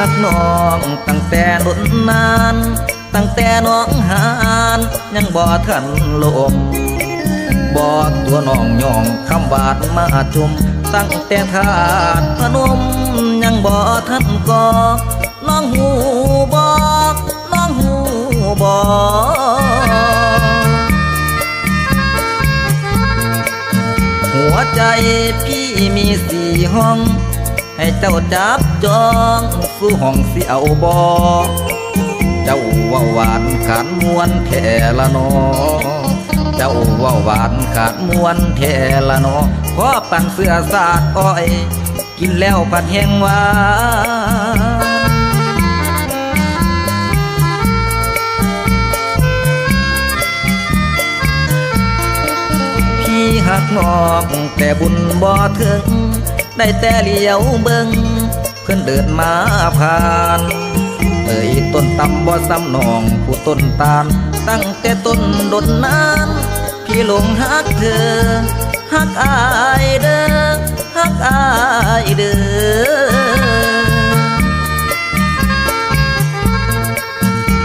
แต่ดนนาน ตั้งแต่น้องหานยังบ่ทันลมบ่ตัวน้องย่องคำบาดมาจุมตั้งแต่ทาดพนมยังบ่ทันก่อน้องหูบอกน้องหูบอกหัวใจพี่มีสี่ห้อง ให้เจ้าจับจองสู่ห้องสิเอาบอเจ้าว่าหวานขานมวนแทละนอเจ้าว่าหวานขาดมวนแทละนอขอปั่นเสื้อสาดอ้อย กินแล้วปัดแห้งวานพี่หักนอกแต่บุญบ่ถึง ได้แต่เลี้ยวเบิงเพื่อนเดินมาผ่านเอ่ยต้นตำบ่ซ้ำนองผู้ต้นตาล ตั้งแต่ต้นดนน้ำพี่หลงหักเธอหักอายเด้อหักอายเด้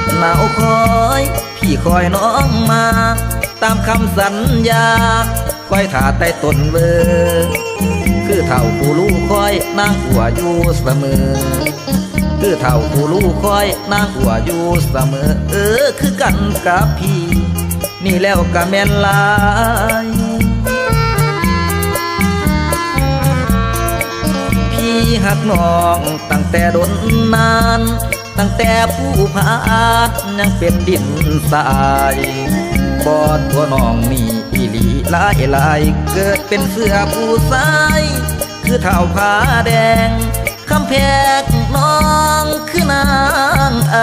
อหนาวคอย พี่คอยน้องมา ตามคำสัญญาคอยถาใต้ต้นเบอร์คือเท่าผู้ลูกคอยนางอัวอยู่เสมอ คือเท่าผู้ลูกคอยนางอัวอยู่เสมอ เออคือกันกับพี่ นี่แล้วก็แม่นลายพี่หักน้องตั้งแต่ดนนาน ตั้งแต่ผู้พาดยังเป็นดินทราย บอดตัวน้องนี่อีหลีหลายหลายเกิดเป็นเสื้อผู้ชาย คือเท่าผ้าแดงคำแพกน้องคือนางไอ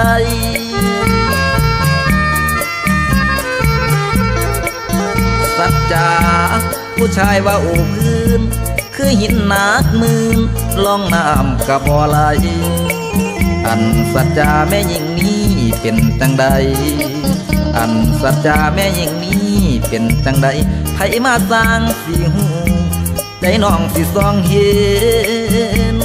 สัจจาผู้ชายว่าโอ้พื้น คือหินหนักมืนลองน้ำกับบ่ไหลอันสัจจาแม่ยิ่งนี้เป็นจังใด อันสัจจาแม่ยิ่งนี้เป็นจังใดไผมาสร้างสิหูใจน้องสิซองเห็น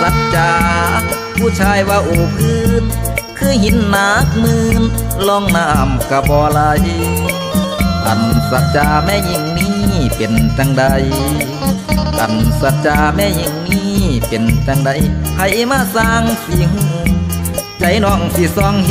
สัจจาผู้ชายว่าโอ้พื้น คือหินหนักมืนลองน้ำกับบอไหลอันสัจจาแม่ยิ่งนี้เป็นจังใดอันสัจจาแม่ยิ่งนี้เป็นจังใดให้มาสร้างสิ่งใจน้องสิซองเฮ